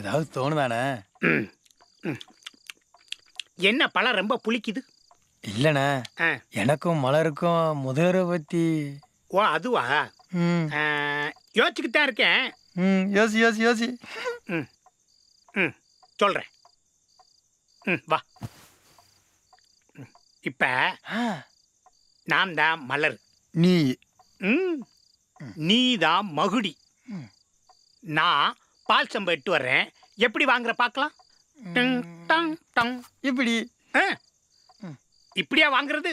ஏதாவது தோணுதானே? என்ன பழம் ரொம்ப புளிக்குது? இல்லைண்ணே. ஆ. எனக்கும் மலருக்கும் முதல்வரை பத்தி ஓ அதுவா? ம். யோசிச்சுக்கிட்டு தான் இருக்கேன். ம் யோசி யோசி யோசி. ம் சொல்கிறேன் ம் வா. ம், இப்ப ஆ, நான் தான் மலர். நீ. ம் நீ தான் மகுடி. ம். நான் பால் சம்பை எட்டு வர்றேன் எப்படி வாங்குற பார்க்கலாம் டிங், டங், டங். இப்படி ஆ. இப்படியா வாங்குறது.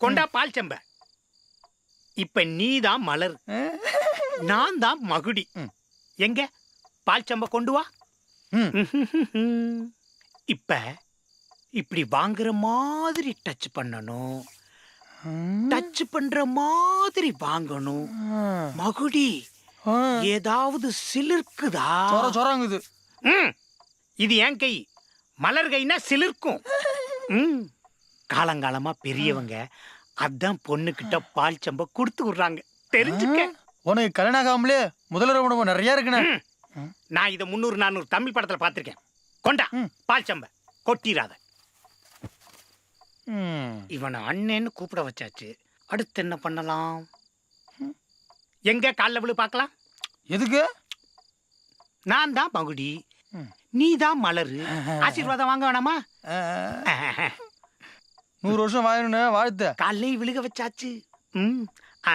கொண்டா பால் சம்பை இப்ப நீ தான் மலர். நான் தான் மகுடி. எங்க பால் சம்பை கொண்டு வா. இப்ப இப்படி வாங்குற மாதிரி டச் பண்ணணும். டச் பண்ற மாதிரி வாங்கணும். மகுடி. ஏதாவது சிலிர்க்குதா? சொர சொராங்குது. ம், இது என் கை. மலர் கைனா சிலிர்க்கும். ம், காலங்காலமா பெரியவங்க அதான் பொண்ணுகிட்ட பால் சம்ப கொடுத்து விடுறாங்க. தெரிஞ்சுக்க. உனக்கு கல்யாணம் ஆகாமலே முதல்வர் உணவு நிறைய இருக்குண்ணே. நான் இதை முந்நூறு நானூறு தமிழ் படத்துல பார்த்திருக்கேன். கொண்டா. பால் சம்ப. கொட்டிராத. இவனை அண்ணன்னு கூப்பிட வச்சாச்சு. அடுத்து என்ன பண்ணலாம்? எங்க கால்ல விழு பார்க்கலாம்? எதுக்கு? நான் தான் மகுடி ம். நீ தான் மலரு ஆசீர்வாதம் வாங்க வேணாமா. நூறு வருஷம் வாழணுண்ணே வாழ்த்து. காலையும் விழுக வச்சாச்சு. ம் ஆ.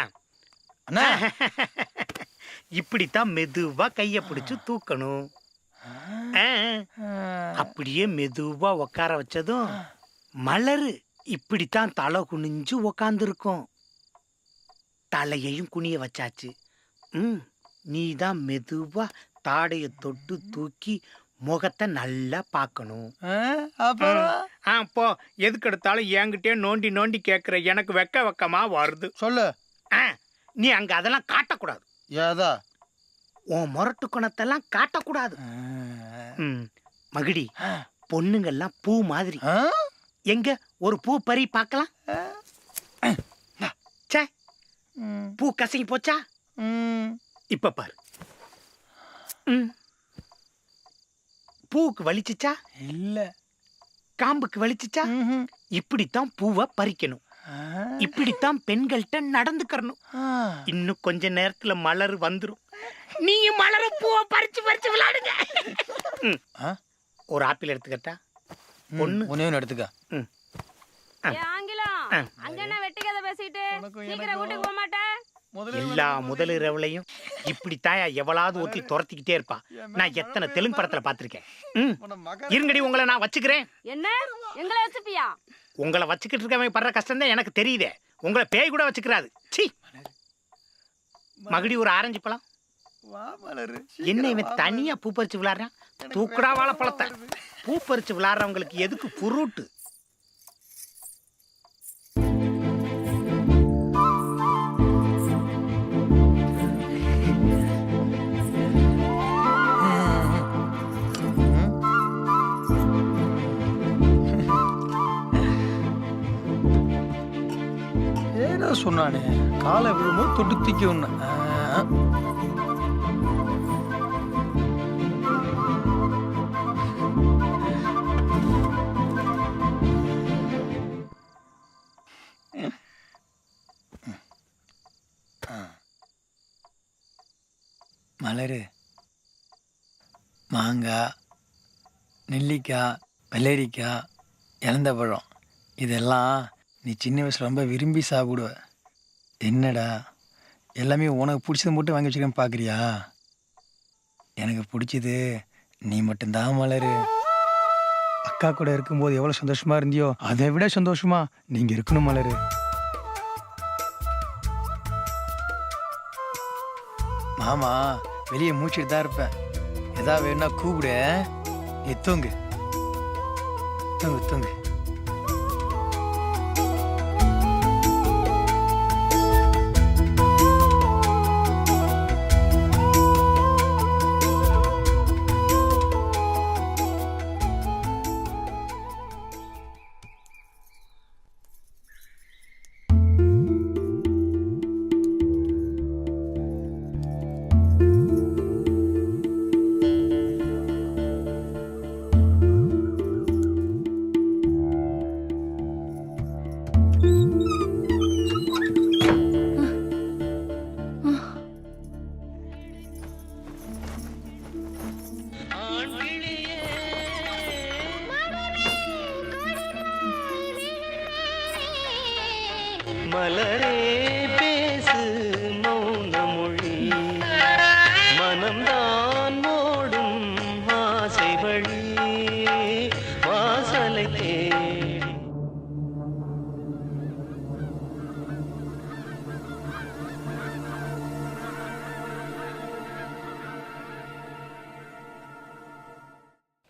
இப்படித்தான் மெதுவா கைய பிடிச்சு தூக்கணும். அப்படியே மெதுவா உட்கார வச்சதும் மலரு. இப்படித்தான் தலை குனிஞ்சு உக்காந்துருக்கும். தலையையும் குனிய வச்சாச்சு. ம் நீ தான் மெதுவா தாடைய தொட்டு தூக்கி முகத்தை நல்லா பார்க்கணும். ஆ, போ. எதுக்கு எடுத்தாலும் என்கிட்டயே நோண்டி நோண்டி கேட்குற எனக்கு வெக்க வெக்கமா வருது. சொல்லு. ஆ நீ அங்க அதெல்லாம் காட்டக்கூடாது. ஏதா? உன் முரட்டு குணத்தெல்லாம் காட்டக்கூடாது. ம் மகிடி பொண்ணுங்கெல்லாம் பூ மாதிரி? எங்க? ஒரு பூ பறி பார்க்கலாம். பூ கசங்கி போச்சா? ம். இப்ப பாரு. ம். பூவுக்கு வலிச்சுச்சா? இல்ல. காம்புக்கு வலிச்சுச்சா. இப்படித்தான் பூவை பறிக்கணும். இப்படித்தான் பெண்கள்கிட்ட நடந்துக்கறணும். இன்னும் கொஞ்ச நேரத்துல மலர் வந்துரும். நீயும் மலர பூவை பறிச்சு பறிச்சு விளையாடுங்க. ம். ஒரு ஆப்பிள் எடுத்துக்கட்டா? ம், ஒண்ணு. ஒண்ணே ஒண்ணு எடுத்துக்க. ஏ ஆங்கிலம். ஆ. அங்க என்ன வெட்டி கதை பேசிட்டு? உனக்கும் சீக்கிரம் எனக்கும் வீட்டுக்கு போக மாட்டேன் எல்லா முதலிரவுலையும் இப்படி தாயா எவளாவது ஒருத்தி துரத்திக்கிட்டே இருப்பா. நான் எத்தனை தெலுங்கு படத்துல பார்த்திருக்கேன். ம். இருங்கடி உங்களை நான் வச்சுக்கிறேன். என்ன? எங்களை வச்சுப்பியா? உங்களை வச்சுக்கிட்டு இருக்கவன் படுற கஷ்டம் தான் எனக்கு தெரியுதே. உங்களை பேய் கூட வச்சுக்கிறாது. சி மகுடி ஒரு ஆரஞ்சு பழம். வா மலரு. என்ன இவன் தனியா பூ பறிச்சு விளையாடுறான் தூக்குடா வாழைப்பழத்தை பூ பறிச்சு விளையாடுறவங்களுக்கு எதுக்கு புருட்டு காலை விழும்போது தொட்டு தூக்கி ஒண்ணு மலரு மாங்காய் நெல்லிக்காய் வெள்ளரிக்காய் இலந்த பழம் இதெல்லாம் நீ சின்ன வயசுல ரொம்ப விரும்பி சாப்பிடுவ. என்னடா? எல்லாமே உனக்கு பிடிச்சது மட்டும் வாங்கி வச்சுக்கன்னு பார்க்குறியா எனக்கு பிடிச்சது நீ மட்டும்தான் மலர். அக்கா கூட இருக்கும்போது எவ்வளோ சந்தோஷமாக இருந்தியோ அதை விட சந்தோஷமா நீங்கள் இருக்கணும் மலர். மாமா வெளியே மூச்சுட்டு தான் இருப்பேன். ஏதாவது வேணும்னா கூப்பிடு நீ தூங்கு. தூங்கு தூங்கு.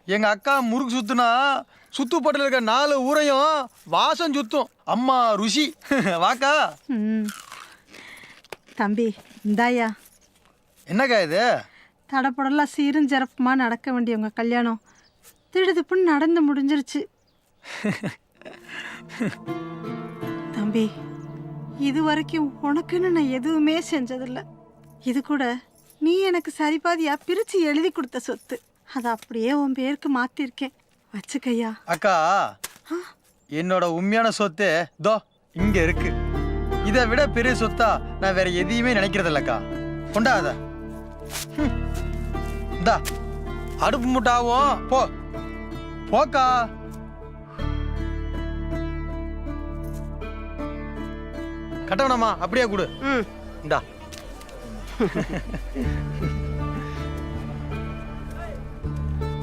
எங்க அக்கா முறுக்கு சுத்துனா சுத்துப்பட்டில் இருக்க நாலு ஊரையும் வாசம் சுத்தும். அம்மா ருசி. வாக்கா. ம். தம்பி இந்தாயா. என்னக்கா இது? தடப்படலாம் சீரும் சிறப்புமா நடக்க வேண்டிய உங்கள் கல்யாணம். திடுதுப்புன்னு நடந்து முடிஞ்சிருச்சு. தம்பி இது வரைக்கும் உனக்குன்னு நான் எதுவுமே செஞ்சதில்ல. இது கூட நீ எனக்கு சரிபாதியா பிரித்து எழுதி கொடுத்த சொத்து. அதை அப்படியே உன் பேருக்கு மாற்றிருக்கேன் வச்சுக்கையா? அக்கா என்னோட உண்மையான சொத்து தோ இங்க இருக்கு. இதை விட பெரிய சொத்தா நான் வேற எதையுமே நினைக்கிறது இல்லக்கா கொண்டாத. ஹம். இந்தா. அடுப்பு முட்டாவும் போ. போக்கா. கட்டணமா அப்படியே கொடு. இந்தா.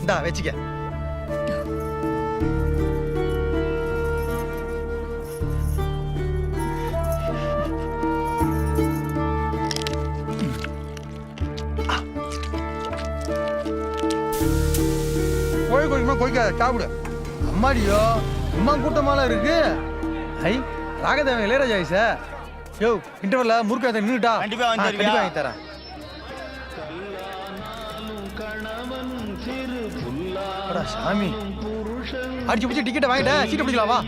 இந்தா வச்சுக்க. கோழி கோழிமா கோழிக்காத சாப்பிடு. அம்மாடியோ அம்மா கூட்டமாலாம் இருக்கு. ஐ ராகதேவன் இளையராஜா சார் யோ இன்டர்வல்ல முறுக்கு நின்றுட்டா? கண்டிப்பா வாங்கி தரேன். சாமி. அடிச்சு பிடிச்சி டிக்கெட்டை வாங்கிட்டேன். சீட்டை பிடிக்கலாம்? வா